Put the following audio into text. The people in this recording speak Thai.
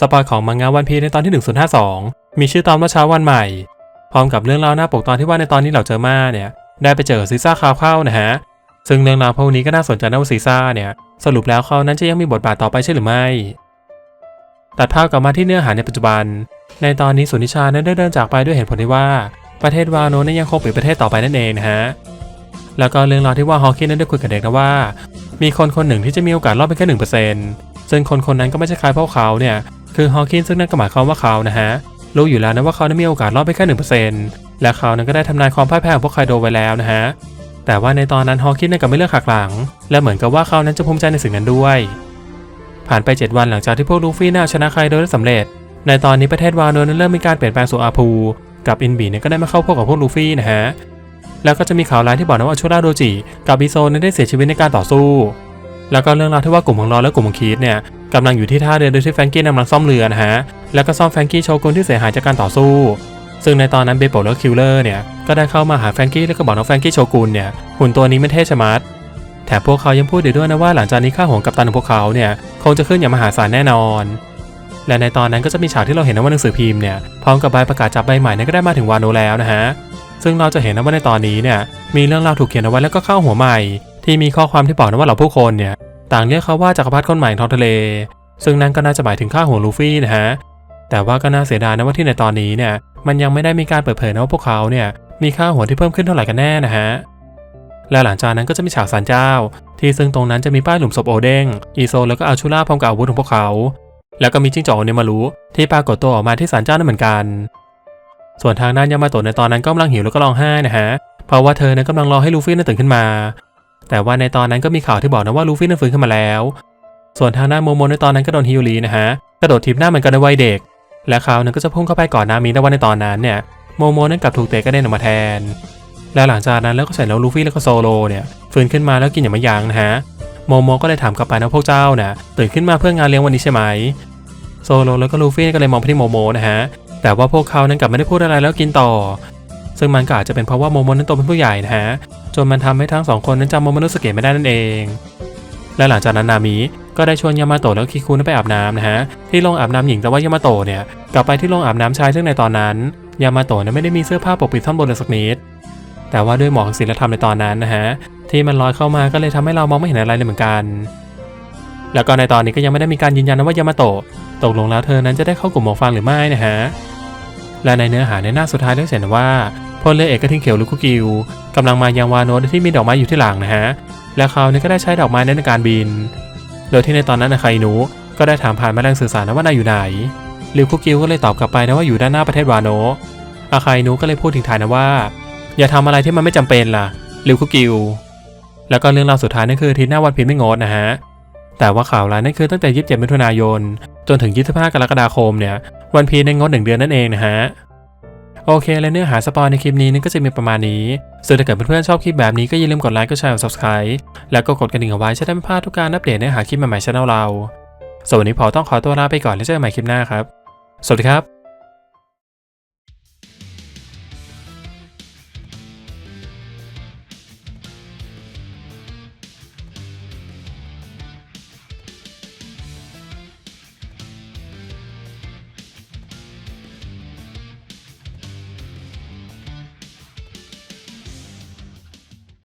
สปอยของมังงะวันพีในตอนที่ 1052 มีชื่อตอนว่าเช้าวันใหม่ พร้อมกับเรื่องราวหน้าปกตอนที่ว่าในตอนนี้เหล่าเจอมาเนี่ยได้ไปเจอซีซ่าคาวเข้านะฮะ ซึ่งเรื่องราวพวกนี้ก็น่าสนใจนะว่าซีซ่าเนี่ยสรุปแล้วเขานั้นจะยังมีบทบาทต่อไปใช่หรือไม่ ตัดภาพกลับมาที่เนื้อหาในปัจจุบัน ในตอนนี้สุนิชานั้นได้เดินจากไปด้วยเหตุผลที่ว่าประเทศวาโนนั้นยังคงเป็นประเทศต่อไปนั่นเองนะฮะ แล้วก็เรื่องราวที่ว่าฮอว์คินนั้นได้คุยกับเด็กนะว่า มีคนคนหนึ่งที่จะมีโอกาสรอดเพียงแค่หนึ่งเปอร์เซ็นต์ซึ่งคนคนนั้นก็ไม่ใช่ใครเพราะเขาเนี่ย คือฮอว์คินซึ่งนั่นก็หมายความว่าเขานะฮะรู้อยู่แล้วนะว่าเขานั้นมีโอกาสรอดไปแค่หนึ่งเปอร์เซ็นต์และเขานั้นก็ได้ทำนายความพ่ายแพ้ของพวกไคโดไว้แล้วนะฮะแต่ว่าในตอนนั้นฮอว์คินนั้นก็ไม่เลือกหักหลัง และเหมือนกับว่าเขานั้นจะภูมิใจในสิ่งนั้นด้วย ผ่านไป 7 วันหลังจากที่พวกลูฟี่น่าชนะไคโดได้สำเร็จ ในตอนนี้ประเทศวาโนนั้นเริ่มมีการเปลี่ยนแปลงสู่อาพูกับอินบีเนี่ยก็ได้มาเข้าพวกกับพวกลูฟี่นะฮะแล้วก็จะมีข่าวร้ายที่บอกนะว่าชูราโดจิกับบิโซนั้นได้เสียชีวิตในการต่อสู้ แล้วก็เรื่องราวที่ว่ากลุ่มของรอและกลุ่มของคีดเนี่ยกำลังอยู่ที่ท่าเรือโดยที่แฟรงกี้กำลังซ่อมเรือนะฮะแล้วก็ซ่อมแฟรงกี้โชกุนที่เสียหายจากการต่อสู้ ซึ่งในตอนนั้นเบโปและคิลเลอร์เนี่ยก็ได้เข้ามาหาแฟรงกี้แล้วก็บอกน้องแฟรงกี้โชกุนเนี่ยหุ่นตัวนี้ไม่เท่ชะมัดแถมพวกเขายังพูดอีกด้วยนะว่าหลังจากนี้ค่าหัวกัปตันของพวกเขาเนี่ยคงจะขึ้นอย่างมหาศาลแน่นอน และในตอนนั้นก็จะมีฉากที่เราเห็นนะว่าหนังสือพิมพ์เนี่ยพร้อมกับใบประกาศจับใบใหม่เนี่ยก็ได้มาถึงวานโนแล้วนะฮะซึ่งเราจะเห็นนะว่าในตอนนี้เนี่ยมีเรื่องราวถูกเขียนเอาไว้แล้วก็เข้าหัวใหม่ ที่มีข้อความที่บอกนะว่าเหล่าผู้คนเนี่ยต่างเรียกเขาว่าจักรพรรดิคนใหม่ของท้องทะเล ซึ่งนั่นก็น่าจะหมายถึงข้าหัวลูฟี่นะฮะแต่ว่าก็น่าเสียดายนะว่าที่ในตอนนี้เนี่ยมันยังไม่ได้มีการเปิดเผยนะว่าพวกเขาเนี่ยมีค่าหัวที่เพิ่มขึ้นเท่าไหร่กันแน่นะฮะและหลังจากนั้นก็จะมีฉากสารเจ้า ที่ซึ่งตรงนั้นจะมีป้ายหลุมศพโอเด้งอีโซแล้วก็อาชูล่าพร้อมกับอาวุธของพวกเขา แล้วก็มีจิ้งจอกเนมารุที่ปรากฏตัวออกมาที่ศาลเจ้านั่นเหมือนกัน ส่วนทางด้านยามาโตะในตอนนั้นก็กำลังหิวแล้วก็ร้องไห้นะฮะเพราะว่าเธอนั้นกำลังรอให้ลูฟี่นั้นตื่นขึ้นมา แต่ว่าในตอนนั้นก็มีข่าวที่บอกนะว่าลูฟี่นั้นฟื้นขึ้นมาแล้ว ส่วนทางด้านโมโมในตอนนั้นก็โดนฮิวรีนะฮะกระโดดทิปหน้าเหมือนกันในวัยเด็ก และเขานั้นก็จะพุ่งเข้าไปก่อนนามิแต่ว่าในตอนนั้นเนี่ยโมโมนั้นกลับถูกเตะกระเด็นออกมาแทน และหลังจากนั้นแล้วก็เสร็จแล้วลูฟี่แล้วก็โซโลเนี่ยฟื้นขึ้นมาแล้วกินอย่างไม่ยั้งนะฮะโมโมก็เลยถามกลับไปนะพวกเจ้าน่ะตื่นขึ้นมาเพื่องานเลี้ยงวันนี้ใช่ไหมโซโลแล้วก็ลูฟี่ก็เลยมองไปที่โมโมนะฮะแต่ว่าพวกเขานั้นกลับไม่ได้พูดอะไรแล้วกินต่อ ซึ่งมันก็อาจจะเป็นเพราะว่าโมโมนั้นโตเป็นผู้ใหญ่นะฮะจนมันทำให้ทั้งสองคนนั้นจำโมโมนุสเกะไม่ได้นั่นเอง และหลังจากนั้นนามิก็ได้ชวนยามาโตะแล้วคิคุนั้นไปอาบน้ำนะฮะที่โรงอาบน้ำหญิงแต่ว่ายามาโตะเนี่ยกลับไปที่โรงอาบน้ำชายซึ่งในตอนนั้นยามาโตะเนี่ยไม่ได้มีเสื้อผ้าปกปิดท่อนบนเลยสักนิดแต่ว่าด้วยหมอกศิลธรรมในตอนนั้นนะฮะที่มันลอยเข้ามาก็เลยทำให้เรามองไม่เห็นอะไรเลยเหมือนกัน แล้วก็ในตอนนี้ก็ยังไม่ได้มีการยืนยันนะว่ายามาโตะตกลงแล้วเธอนั้นจะได้เข้ากลุ่มหมวกฟางหรือไม่นะฮะและในเนื้อหาในหน้าสุดท้ายได้เขียนว่า พลเรือเอกกระทิงเขียวลูกุกิวกำลังมายังวาโนที่มีดอกไม้อยู่ที่หลังนะฮะ และเขาเนี่ยก็ได้ใช้ดอกไม้นั้นในการบิน โดยที่ในตอนนั้นนะไคนูก็ได้ถามผ่านแมลงสื่อสารนะว่านายอยู่ไหนลิวคุกิวก็เลยตอบกลับไปนะว่าอยู่ด้านหน้าประเทศวาโนอาไคนูก็เลยพูดทิ้งท้ายนะว่า อย่าทำอะไรที่มันไม่จำเป็นล่ะลิวคุกิวแล้วก็เรื่องราวสุดท้ายนั่นคือทิตย์หน้าวันพิมไม่งดนะฮะแต่ว่าข่าวร้ายนั่นคือตั้งแต่ 27 มิถุนายน จนถึง 25 กรกฎาคมเนี่ย วันพีในงดหนึ่งเดือนนั่นเองนะฮะ โอเค และเนื้อหาสปอยในคลิปนี้นั่นก็จะมีประมาณนี้ส่วนถ้าเกิดเพื่อนๆชอบคลิปแบบนี้ก็อย่าลืมกดไลค์ กดแชร์ กด subscribe แล้วก็กดกระดิ่งเอาไว้จะได้ไม่พลาดทุกการอัปเดตเนื้อหาคลิปใหม่ๆช่องเราส่วนวันนี้พอต้องขอตัวลาไปก่อนแล้วเจอกันใหม่คลิปหน้าครับ สวัสดีครับ